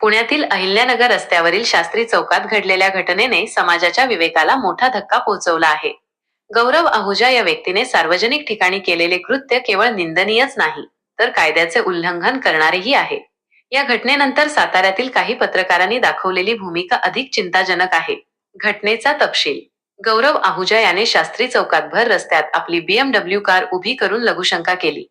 पुण्यातील अहिल्यानगर रस्त्यावरील शास्त्री चौकात घडलेल्या घटनेने समाजाच्या विवेकाला मोठा धक्का पोहोचवला आहे. गौरव आहुजा या व्यक्तीने सार्वजनिक ठिकाणी केलेले कृत्य केवळ निंदनीयच नाही तर कायद्याचे उल्लंघन करणारेही आहे. या घटनेनंतर साताऱ्यातील काही पत्रकारांनी दाखवलेली भूमिका अधिक चिंताजनक आहे. घटनेचा तपशील. गौरव आहुजा याने शास्त्री चौकात भर रस्त्यात आपली बीएमडब्ल्यू कार उभी करून लघुशंका केली.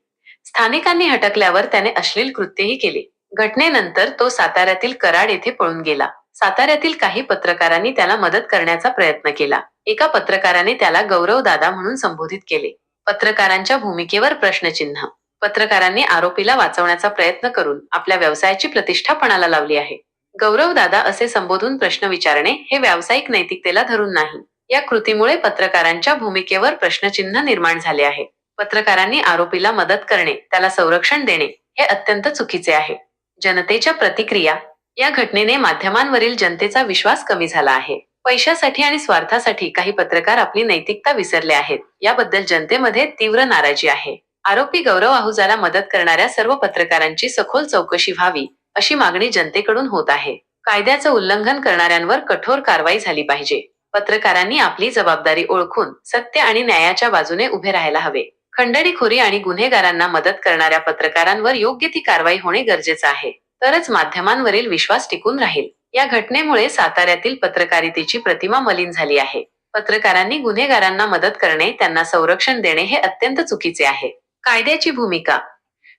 स्थानिकांनी हटकल्यावर त्याने अश्लील कृत्यही केले. घटनेनंतर तो साताऱ्यातील कराड येथे पळून गेला. साताऱ्यातील काही पत्रकारांनी त्याला मदत करण्याचा प्रयत्न केला. एका पत्रकाराने त्याला गौरव दादा म्हणून संबोधित केले. पत्रकारांच्या भूमिकेवर प्रश्नचिन्ह. पत्रकारांनी आरोपीला वाचवण्याचा प्रयत्न करून आपल्या व्यवसायाची प्रतिष्ठा पणाला लावली आहे. गौरव दादा असे संबोधून प्रश्न विचारणे हे व्यावसायिक नैतिकतेला धरून नाही. या कृतीमुळे पत्रकारांच्या भूमिकेवर प्रश्नचिन्ह निर्माण झाले आहे. पत्रकारांनी आरोपीला मदत करणे त्याला संरक्षण देणे हे अत्यंत चुकीचे आहे. जनतेच्या प्रतिक्रिया या घटनेने माध्यमांवरील जनतेचा विश्वास कमी झाला आहे. पैशासाठी आणि स्वार्थासाठी काही पत्रकार आपली नैतिकता विसरले आहेत. याबद्दल जनतेमध्ये तीव्र नाराजी आहे. आरोपी गौरव आहुजाला मदत करणाऱ्या सर्व पत्रकारांची सखोल चौकशी व्हावी अशी मागणी जनतेकडून होत आहे. कायद्याचं उल्लंघन करणाऱ्यांवर कठोर कारवाई झाली पाहिजे. पत्रकारांनी आपली जबाबदारी ओळखून सत्य आणि न्यायाच्या बाजूने उभे राहायला हवे. खंडणीखोरी आणि गुन्हेगारांना मदत करणाऱ्या पत्रकारांवर योग्य ती कारवाई होणे गरजेचं आहे. तरच माध्यमांवरील विश्वास टिकून राहील. या घटनेमुळे साताऱ्यातील पत्रकारितेची प्रतिमा मलिन झाली आहे. पत्रकारांनी गुन्हेगारांना मदत करणे त्यांना संरक्षण देणे हे अत्यंत चुकीचे आहे. कायद्याची भूमिका.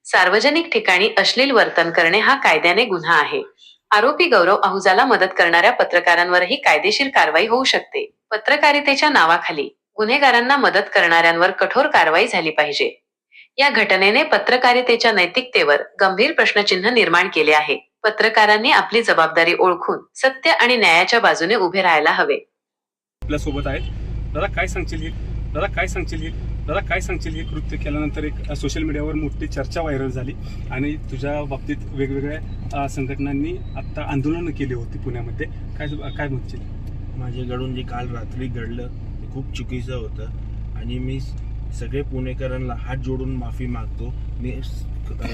सार्वजनिक ठिकाणी अश्लील वर्तन करणे हा कायद्याने गुन्हा आहे. आरोपी गौरव आहुजाला मदत करणाऱ्या पत्रकारांवरही कायदेशीर कारवाई होऊ शकते. पत्रकारितेच्या नावाखाली गुन्हेगारांना मदत करणाऱ्यांवर कठोर कारवाई झाली पाहिजे. या घटनेने पत्रकारितेच्या नैतिकतेवर गंभीर प्रश्नचिन्ह निर्माण केले आहे. पत्रकारांनी आपली जबाबदारी ओळखून सत्य आणि न्यायाच्या बाजूने उभे राहायला हवे. आपल्यासोबत आहेत. दादा काय सांगशील हे? दादा काय सांगशील हे? दादा काय सांगशील हे कृत्य केल्यानंतर एक सोशल मीडियावर मोठी चर्चा व्हायरल झाली आणि तुझ्या बाबतीत वेगवेगळ्या संघटनांनी आता आंदोलनं केली होती पुण्यामध्ये. काय काय म्हणशील? माझ्याकडून जे काल रात्री घडलं खूप चुकीचं होतं. आणि मी सगळे पुणेकरांना हात जोडून माफी मागतो. मी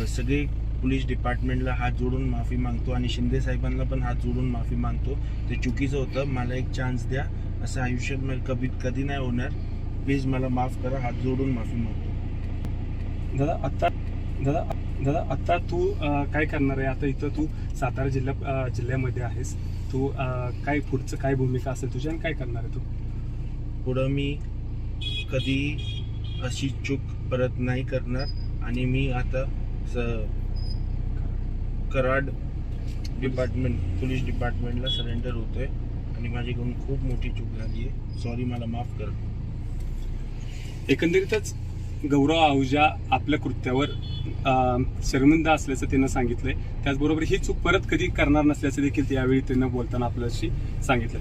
सगळे पोलीस डिपार्टमेंटला हात जोडून माफी मागतो आणि शिंदे साहेबांना पण हात जोडून माफी मागतो. ते चुकीचं होतं. मला एक चान्स द्या. असं आयुष्यात मला कधी कधी नाही होणार. प्लीज मला माफ करा. हात जोडून माफी मागतो. दादा आत्ता दादा दादा आत्ता तू काय करणार आहे? आता इथं तू सातारा जिल्हा जिल्ह्यामध्ये आहेस. तू काय पुढचं काय भूमिका असेल तुझी आणि काय करणार आहे तू? पुढं मी कधी अशी चूक परत नाही करणार आणि मी आता स कराड डिपार्टमेंट पोलीस डिपार्टमेंटला सरेंडर होतोय आणि माझ्याकडून खूप मोठी चूक झाली आहे. सॉरी मला माफ कर. एकंदरीतच गौरव आहुजा आपल्या कृत्यावर शर्मिंदा असल्याचं त्यानं सांगितलंय. त्याचबरोबर ही चूक परत कधी करणार नसल्याचं देखील त्यावेळी त्यानं बोलताना आपल्याशी सांगितलं